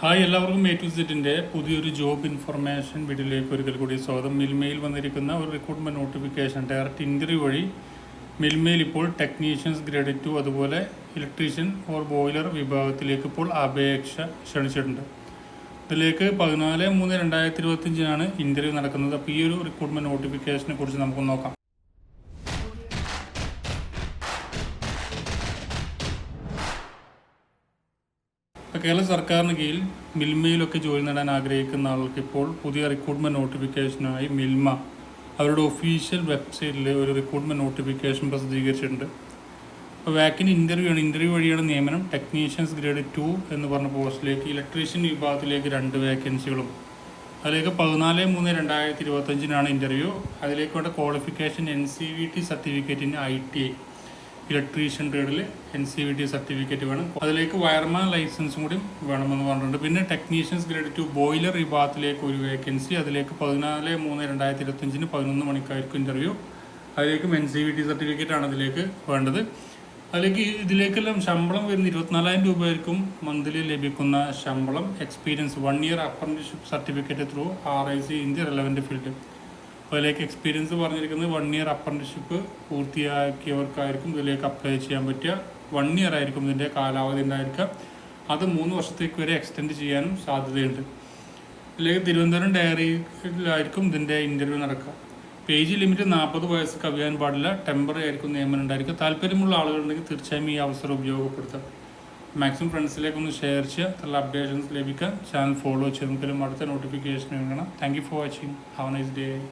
Hi എല്ലാവർക്കും A to സെറ്റിന്റെ പുതിയൊരു ജോബ് ഇൻഫർമേഷൻ വീഡിയോയിലേക്ക് ഒരിക്കൽ കൂടി സ്വാഗതം. മിൽമയിൽ വന്നിരിക്കുന്ന ഒരു റിക്രൂട്ട്മെന്റ് നോട്ടിഫിക്കേഷൻ ഡയറക്റ്റ് ഇന്റർവ്യൂ വഴി മിൽമയിൽ ഇപ്പോൾ ടെക്നീഷ്യൻസ് ഗ്രേഡ് ടു അതുപോലെ ഇലക്ട്രീഷ്യൻ ഓർ ബോയിലർ വിഭാഗത്തിലേക്ക് ഇപ്പോൾ അപേക്ഷ ക്ഷണിച്ചിട്ടുണ്ട്. ഇതിലേക്ക് പതിനാല് മൂന്ന് രണ്ടായിരത്തി ഇരുപത്തിയഞ്ചിനാണ് ഇന്റർവ്യൂ നടക്കുന്നത്. അപ്പോൾ ഈ ഒരു റിക്രൂട്ട്മെന്റ് നോട്ടിഫിക്കേഷനെ കുറിച്ച് നമുക്ക് നോക്കാം. ഇപ്പോൾ കേരള സർക്കാരിന് കീഴിൽ മിൽമയിലൊക്കെ ജോലി നേടാൻ ആഗ്രഹിക്കുന്ന ആൾക്ക് ഇപ്പോൾ പുതിയ റിക്രൂട്ട്മെന്റ് നോട്ടിഫിക്കേഷനായി മിൽമ അവരുടെ ഒഫീഷ്യൽ വെബ്സൈറ്റിൽ ഒരു റിക്രൂട്ട്മെന്റ് നോട്ടിഫിക്കേഷൻ പ്രസിദ്ധീകരിച്ചിട്ടുണ്ട്. അപ്പോൾ വാക്കിന് ഇന്റർവ്യൂ ആണ്. ഇന്റർവ്യൂ വഴിയാണ് നിയമനം. ടെക്നീഷ്യൻസ് ഗ്രേഡ് ടു എന്ന് പറഞ്ഞ പോസ്റ്റിലേക്ക് ഇലക്ട്രീഷ്യൻ വിഭാഗത്തിലേക്ക് രണ്ട് വേക്കൻസികളും അതിലേക്ക് പതിനാല് മൂന്ന് രണ്ടായിരത്തി ഇരുപത്തഞ്ചിനാണ് ഇന്റർവ്യൂ അതിലേക്ക് വേണ്ട qualification N C V T സർട്ടിഫിക്കറ്റിന് I T I electrician ട്രേഡിൽ N C V T certificate വേണം. അതിലേക്ക് വയർമാൻ ലൈസൻസും കൂടി വേണമെന്ന് പറഞ്ഞിട്ടുണ്ട്. പിന്നെ ടെക്നീഷ്യൻസ് ഗ്രേഡ് ടു ബോയിലർ വിഭാഗത്തിലേക്ക് ഒരു വേക്കൻസി അതിലേക്ക് പതിനാല് മൂന്ന് രണ്ടായിരത്തി ഇരുപത്തഞ്ചിന് പതിനൊന്ന് മണിക്കായിരിക്കും interview അതിലേക്കും N C V T certificate ആണ് അതിലേക്ക് വേണ്ടത്. അതിലേക്ക് ഇതിലേക്കെല്ലാം ശമ്പളം വരുന്ന ഇരുപത്തിനാലായിരം രൂപയായിരിക്കും മന്ത്ലി ലഭിക്കുന്ന ശമ്പളം. Experience one year apprenticeship certificate through R I C India relevant field അതിലേക്ക് എക്സ്പീരിയൻസ് പറഞ്ഞിരിക്കുന്നത് വൺ ഇയർ അപ്രന്റിഷിപ്പ് പൂർത്തിയാക്കിയവർക്കായിരിക്കും ഇതിലേക്ക് അപ്ലൈ ചെയ്യാൻ പറ്റുക. വൺ ഇയർ ആയിരിക്കും ഇതിന്റെ കാലാവധി ഉണ്ടായിരിക്കുക. അത് മൂന്ന് വർഷത്തേക്ക് വരെ എക്സ്റ്റെൻഡ് ചെയ്യാനും സാധ്യതയുണ്ട്. അല്ലെങ്കിൽ തിരുവനന്തപുരം ഡയറിയിലായിരിക്കും ഇതിന്റെ ഇന്റർവ്യൂ നടക്കുക. പേജ് ലിമിറ്റ് നാൽപ്പത് വയസ്സ് കവിയാൻ പാടില്ല. ടെമ്പററി ആയിരിക്കും നിയമനം ഉണ്ടായിരിക്കുക. താല്പര്യമുള്ള ആളുകളുണ്ടെങ്കിൽ തീർച്ചയായും ഈ അവസരം ഉപയോഗപ്പെടുത്താം മാക്സിമം ഫ്രണ്ട്സിലേക്ക് ഒന്ന് ഷെയർ ചെയ്യുക. നല്ല അപ്ഡേഷൻസ് ലഭിക്കാൻ ചാനൽ ഫോളോ ചെയ്യുക. നമുക്കെല്ലാം അടുത്ത നോട്ടിഫിക്കേഷൻ വേണം thank you for watching have nice day